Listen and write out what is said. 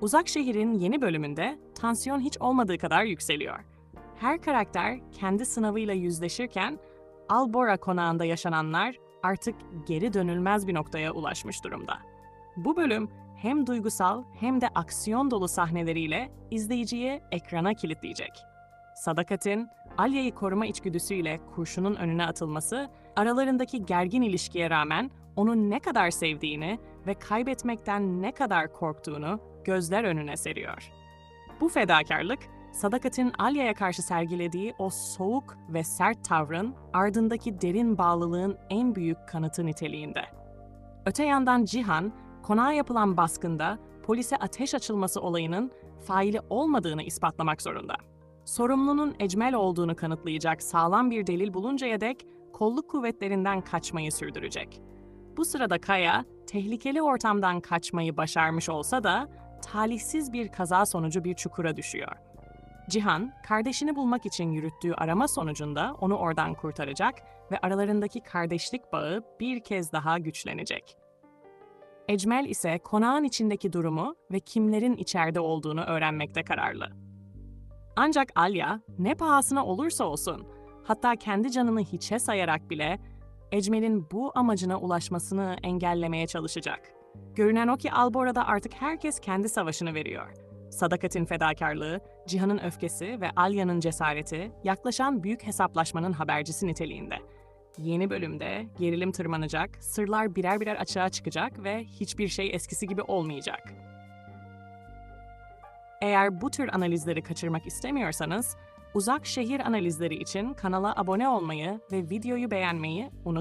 Uzak Şehir'in yeni bölümünde tansiyon hiç olmadığı kadar yükseliyor. Her karakter kendi sınavıyla yüzleşirken Albora konağında yaşananlar artık geri dönülmez bir noktaya ulaşmış durumda. Bu bölüm hem duygusal hem de aksiyon dolu sahneleriyle izleyiciyi ekrana kilitleyecek. Sadakat'in Alya'yı koruma içgüdüsüyle kurşunun önüne atılması, aralarındaki gergin ilişkiye rağmen onu ne kadar sevdiğini ve kaybetmekten ne kadar korktuğunu gözler önüne seriyor. Bu fedakarlık, Sadakat'in Alya'ya karşı sergilediği o soğuk ve sert tavrın ardındaki derin bağlılığın en büyük kanıtı niteliğinde. Öte yandan Cihan, konağa yapılan baskında polise ateş açılması olayının faili olmadığını ispatlamak zorunda. Sorumlunun Ecmel olduğunu kanıtlayacak sağlam bir delil buluncaya dek kolluk kuvvetlerinden kaçmayı sürdürecek. Bu sırada Kaya, tehlikeli ortamdan kaçmayı başarmış olsa da talihsiz bir kaza sonucu bir çukura düşüyor. Cihan, kardeşini bulmak için yürüttüğü arama sonucunda onu oradan kurtaracak ve aralarındaki kardeşlik bağı bir kez daha güçlenecek. Ecmel ise konağın içindeki durumu ve kimlerin içeride olduğunu öğrenmekte kararlı. Ancak Alya ne pahasına olursa olsun, hatta kendi canını hiçe sayarak bile Ecmel'in bu amacına ulaşmasını engellemeye çalışacak. Görünen o ki Albora'da artık herkes kendi savaşını veriyor. Sadakat'in fedakarlığı, Cihan'ın öfkesi ve Alya'nın cesareti yaklaşan büyük hesaplaşmanın habercisi niteliğinde. Yeni bölümde gerilim tırmanacak, sırlar birer birer açığa çıkacak ve hiçbir şey eskisi gibi olmayacak. Eğer bu tür analizleri kaçırmak istemiyorsanız, uzak şehir analizleri için kanala abone olmayı ve videoyu beğenmeyi unutmayın.